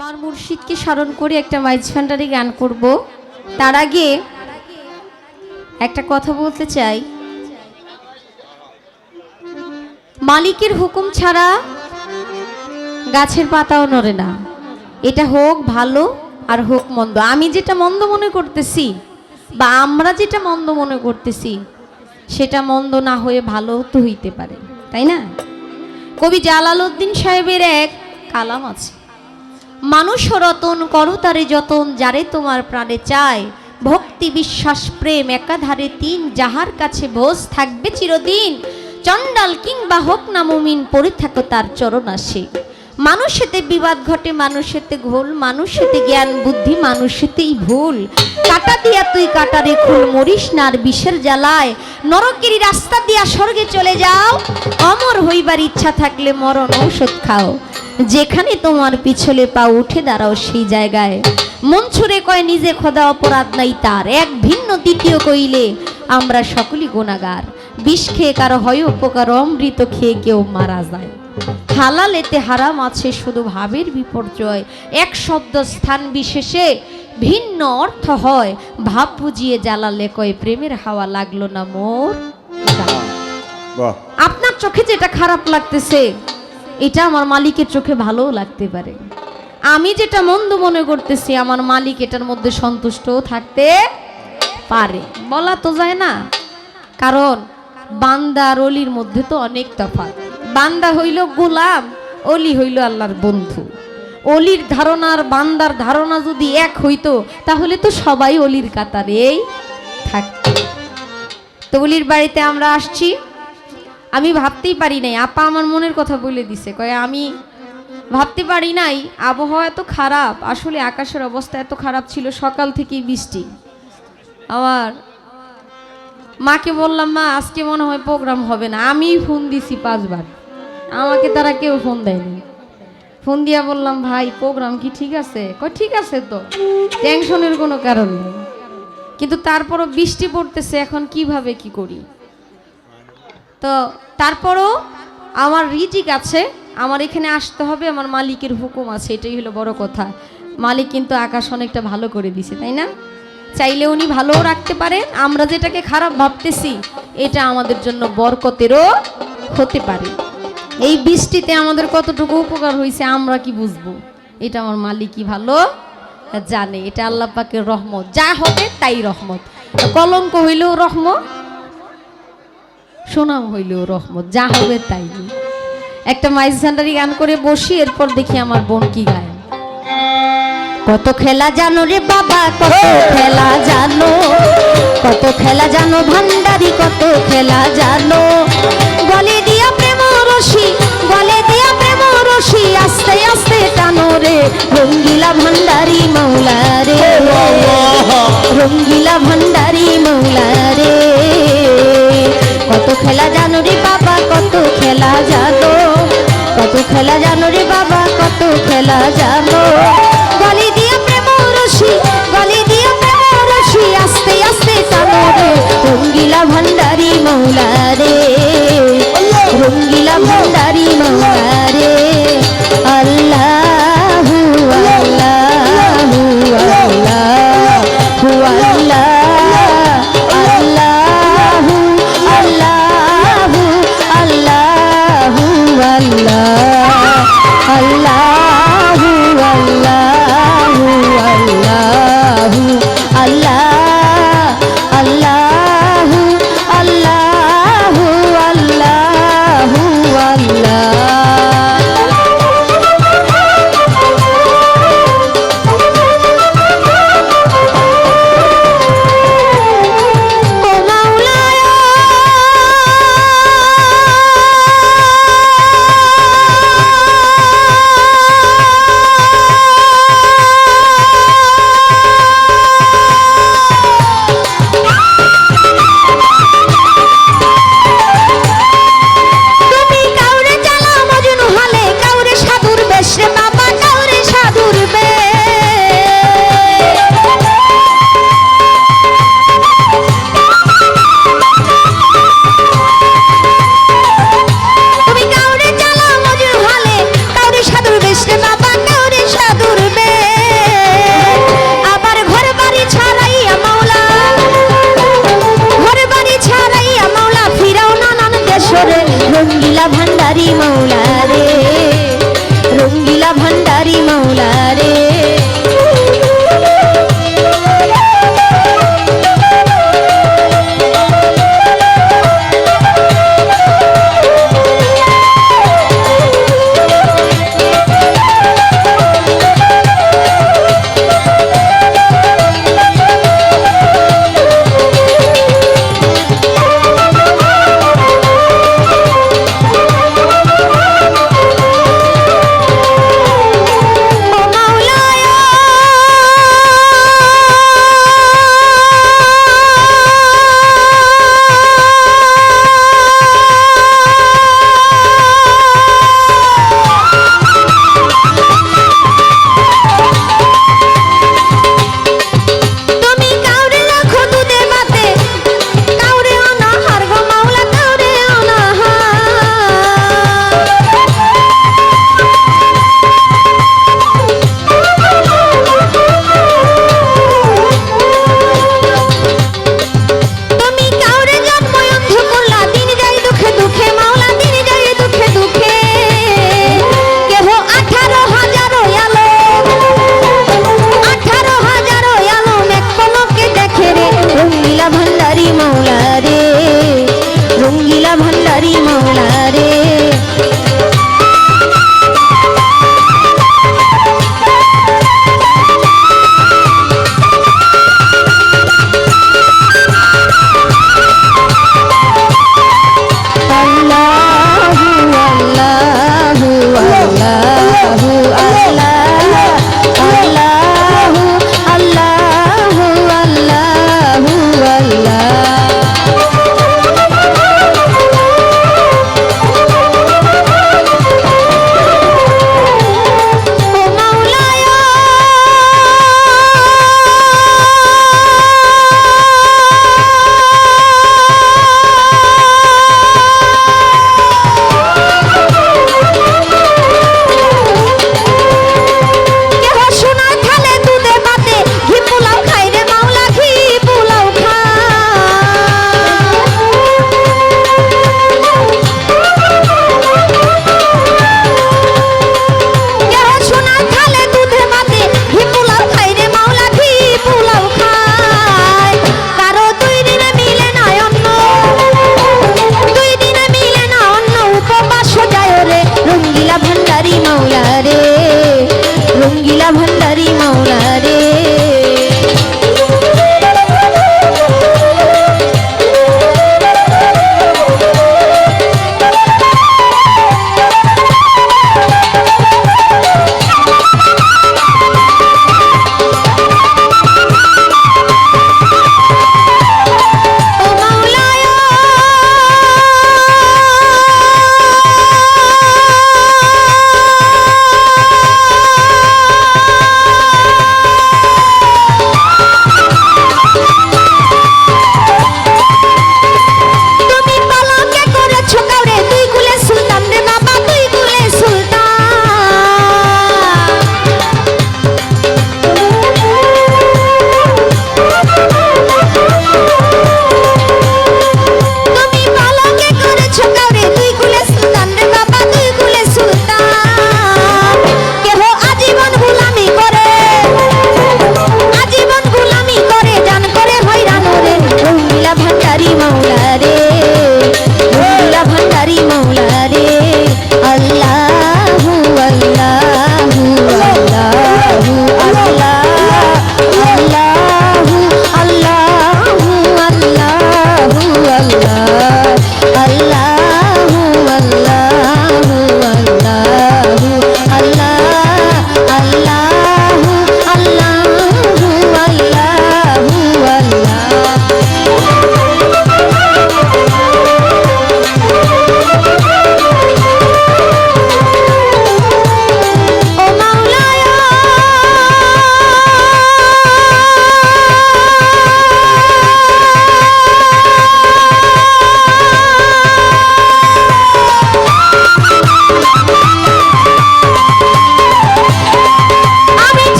আমার মুর্শিদকে স্মরণ করে একটা মাইজ ভান্ডারি গান করব। তার আগে একটা কথা বলতে চাই। মালিকের হুকুম ছাড়া গাছের পাতাও নড়ে না। এটা হোক ভালো আর হোক মন্দ। আমি যেটা মন্দ মনে করতেছি বা আমরা যেটা মন্দ মনে করতেছি, সেটা মন্দ না হয়ে ভালো তো হইতে পারে, তাই না? কবি জালালউদ্দিন সাহেবের এক কালাম আছে। মানুষ রতন করো তারে যতন যারে তোমার প্রাণে চায়। ভক্তি, বিশ্বাস, প্রেম একাধারে তিন, যাহার কাছে ভোজ থাকবে চিরদিন। চণ্ডাল কিংবা হোক না মুমিন, পড়ে থাকো তার চরণ আসে মানুষেতে বিবাদ ঘটে, মানুষেতে ঘোল, মানুষেতে জ্ঞান, বুদ্ধি, মানুষেতেই ভুল। কাটা দিয়া তুই কাটারে খুল মরিস না আর বিষের জ্বালায়। নরকেরই রাস্তা দিয়া স্বর্গে চলে যাও। অমর হইবার ইচ্ছা থাকলে মরণ ঔষধ খাও। যেখানে তোমার পিছলে পা উঠে দাঁড়াও সেই জায়গায়। মন ছুড়ে কয় নিজে খোদা অপরাধ নাই তার। এক ভিন্ন দ্বিতীয় কইলে আমরা সকলই গুণাগার। বিষ খেয়ে কারও হয় উপকার অমৃত খেয়ে কেউ মারা যায়। হালাল এতে হারাম আছে শুধু ভাবের বিপর্যয়। এক শব্দ স্থান বিশেষে ভিন্ন অর্থ হয়। ভাব বুঝিয়ে জ্বালালে কয় প্রেমের হাওয়া লাগল না মোর আপনার চোখে যেটা খারাপ লাগতেছে এটা আমার মালিকের চোখে ভালোও লাগতে পারে। আমি যেটা মন্দ মনে করতেছি, আমার মালিক এটার মধ্যে সন্তুষ্টও থাকতে পারে। বলা তো যায় না। কারণ বান্দা আর অলির মধ্যে তো অনেক তফাৎ। বান্দা হইল গোলাম, অলি হইল আল্লাহর বন্ধু। অলির ধারণা আর বান্দার ধারণা যদি এক হইতো, তাহলে তো সবাই অলির কাতারেই থাকতো। তো অলির বাড়িতে আমরা আসছি। আমি ভাবতেই পারি নাই। আপা আমার মনের কথা বলে দিছে, কয়ে, আমি ভাবতে পারি নাই, আবহাওয়া এত খারাপ, আসলে আকাশের অবস্থা এত খারাপ ছিল, সকাল থেকেই বৃষ্টি। আমার মাকে বললাম, মা, আজকে মনে হয় প্রোগ্রাম হবে না। আমি ফোন দিছি পাঁচবার। আমাকে তারা কেউ ফোন দেয়নি। ফোন দিয়া বললাম, ভাই প্রোগ্রাম কি ঠিক আছে? কয়, ঠিক আছে তো টেনশনের কোনো কারণ নেই। কিন্তু তারপরও বৃষ্টি পড়তেছে, এখন কীভাবে কি করি? তো তারপরও আমার রিজিক আছে, আমার এখানে আসতে হবে, আমার মালিকের হুকুম আছে, এটাই হলো বড় কথা। মালিক কিন্তু আকাশ অনেকটা ভালো করে দিছে, তাই না? চাইলে উনি ভালোও রাখতে পারেন, আমরা যেটাকে খারাপ ভাবতেছি, এটা আমাদের জন্য বরকতেরও হতে পারে। এই বৃষ্টিতে আমাদের কতটুকু উপকার হয়েছে আমরা কি বুঝব? এটা আমার মালিকই ভালো জানে, এটা আল্লাহ পাকের রহমত। যা হবে তাই রহমত। কলঙ্ক হইলেও রহমত সুনাম হইলেও রহমত যা হবে তাই। একটা মাইজ ভান্ডারি গান করে বসি এরপর দেখি আমার বোন কি গায়। কত খেলা জানো রে বাবা কত খেলা জানো। কত খেলা জানো ভান্ডারি কত খেলা জানো। বলে দিয়া প্রেম রশি বলে দিয়া প্রেম রশি আস্তে আস্তে টানো রে। রঙ্গিলা ভান্ডারি মৌলা রে। রঙ্গিলা ভান্ডারি খেলা জানো রে বাবা, কত খেলা জানো। কত খেলা জানো রে বাবা, কত খেলা জানো। গলি